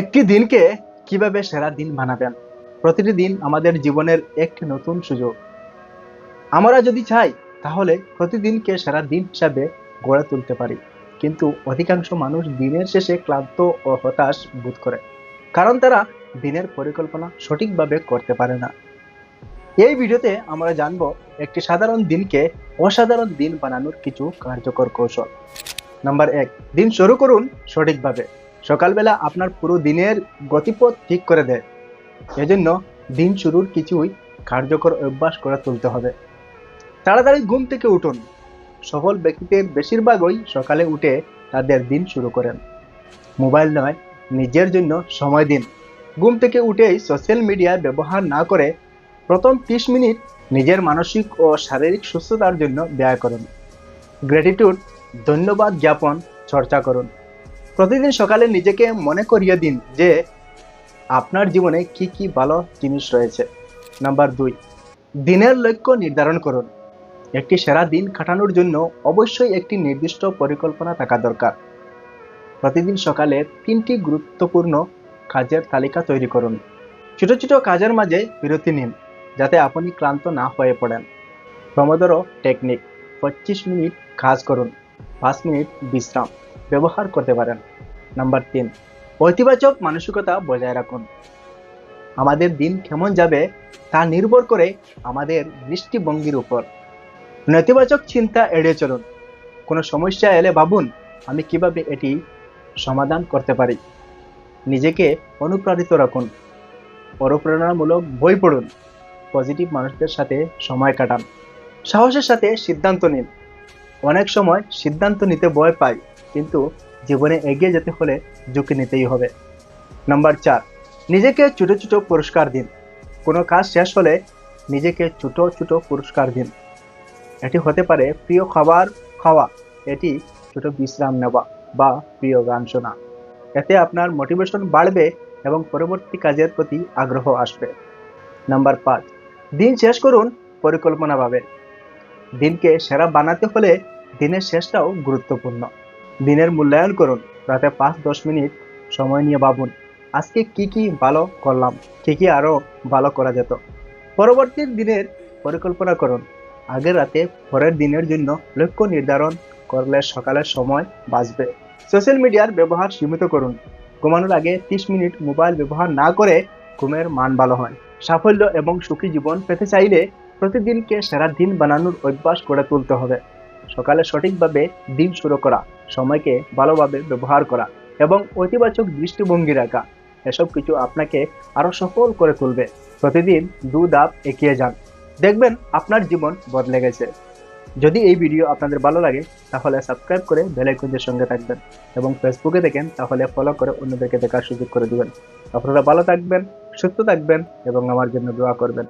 একটি দিনকে কীভাবে সেরা দিন বানাবেন প্রতিটি দিন আমাদের জীবনের একটি নতুন সুযোগ। আমরা যদি চাই, তাহলে প্রতিদিনকে সেরা দিন হিসাবে গড়ে তুলতে পারি। কিন্তু অধিকাংশ মানুষ দিনের শেষে ক্লান্ত ও হতাশ বোধ করে। কারণ তারা দিনের পরিকল্পনা সঠিকভাবে করতে পারে না। এই ভিডিওতে আমরা জানব একটি সাধারণ দিনকে অসাধারণ দিন বানানোর কিছু কার্যকর কৌশল। নাম্বার এক, দিন শুরু করুন সঠিকভাবে। সকালবেলা আপনার পুরো দিনের গতিপথ ঠিক করে দেয়। এজন্য দিন শুরুর কিছুই কার্যকর অভ্যাস করে তুলতে হবে। তাড়াতাড়ি ঘুম থেকে উঠুন। সফল ব্যক্তিদের বেশিরভাগই সকালে উঠে তাদের দিন শুরু করেন। মোবাইল নয়, নিজের জন্য সময় দিন। ঘুম থেকে উঠেই সোশ্যাল মিডিয়া ব্যবহার না করে প্রথম ত্রিশ মিনিট নিজের মানসিক ও শারীরিক সুস্থতার জন্য ব্যয় করুন। গ্র্যাটিটিউড ধন্যবাদ জ্ঞাপন, চর্চা করুন। প্রতিদিন সকালে নিজেকে মনে করিয়ে দিন যে আপনার জীবনে কি কি ভালো জিনিস রয়েছে। নাম্বার দুই, দিনের লক্ষ্য নির্ধারণ করুন। একটি সেরা দিন কাটানোর জন্য অবশ্যই একটি নির্দিষ্ট পরিকল্পনা থাকা দরকার। প্রতিদিন সকালে তিনটি গুরুত্বপূর্ণ কাজের তালিকা তৈরি করুন। ছোট ছোট কাজের মাঝে বিরতি নিন, যাতে আপনি ক্লান্ত না হয়ে পড়েন। প্রমোদরও টেকনিক পঁচিশ মিনিট কাজ করুন, পাঁচ মিনিট বিশ্রাম। ব্যবহার করতে পারেন। নাম্বার তিন ঐতিবাচক মানসিকতা বজায় রাখুন। আমাদের দিন কেমন যাবে তা নির্ভর করে আমাদের দৃষ্টিভঙ্গির উপর। নেতিবাচক চিন্তা এড়িয়ে চলুন। কোনো সমস্যা এলে ভাবুন, আমি কীভাবে এটি সমাধান করতে পারি। নিজেকে অনুপ্রাণিত রাখুন। অনুপ্রেরণামূলক বই পড়ুন। পজিটিভ মানুষদের সাথে সময় কাটান। সাহসের সাথে সিদ্ধান্ত নিন। অনেক সময় সিদ্ধান্ত নিতে ভয় পাই। কিন্তু জীবনে এগিয়ে যেতে হলে ঝুঁকি নিতেই হবে। নাম্বার চার, নিজেকে ছোট ছোট পুরস্কার দিন। কোনো কাজ শেষ হলে নিজেকে ছোট ছোট পুরস্কার দিন। এটি হতে পারে প্রিয় খাবার খাওয়া, এটি ছোট বিশ্রাম নেওয়া বা প্রিয় গান শোনা। এতে আপনার মোটিভেশন বাড়বে এবং পরবর্তী কাজের প্রতি আগ্রহ আসবে। নাম্বার পাঁচ, দিন শেষ করুন পরিকল্পনাভাবে। দিনকে সেরা বানাতে হলে দিনের শেষটাও গুরুত্বপূর্ণ। দিনের মূল্যায়ন করুন, রাতে পাঁচ দশ মিনিট সময় নিয়ে ভাবুন, আজকে কি কি ভালো করলাম, কি কি আরও ভালো করা যেত। পরবর্তী দিনের পরিকল্পনা করুন আগের রাতে পরের দিনের জন্য লক্ষ্য নির্ধারণ করলে সকালের সময় বাঁচবে। সোশ্যাল মিডিয়ার ব্যবহার সীমিত করুন, ঘুমানোর আগে ত্রিশ মিনিট মোবাইল ব্যবহার না করে ঘুমের মান ভালো হয়। সাফল্য এবং সুখী জীবন পেতে চাইলে প্রতিদিনকে সেরা দিন বানানোর অভ্যাস গড়ে তুলতে হবে। সকালে সঠিকভাবে দিন শুরু করা, সময়কে ভালোভাবে ব্যবহার করা এবং ঐতিবাচক দৃষ্টিভঙ্গি রাখা। এসব কিছু আপনাকে আরও সফল করে তুলবে। প্রতিদিন দু ধাপ এগিয়ে যান। দেখবেন আপনার জীবন বদলে গেছে। যদি এই ভিডিও আপনাদের ভালো লাগে, তাহলে সাবস্ক্রাইব করে বেল আইকনের সঙ্গে থাকবেন এবং ফেসবুকে দেখেন, তাহলে ফলো করে অন্যদেরকে দেখার সুযোগ করে দিবেন। আপনারা ভালো থাকবেন, সুস্থ থাকবেন এবং আমার জন্য দোয়া করবেন।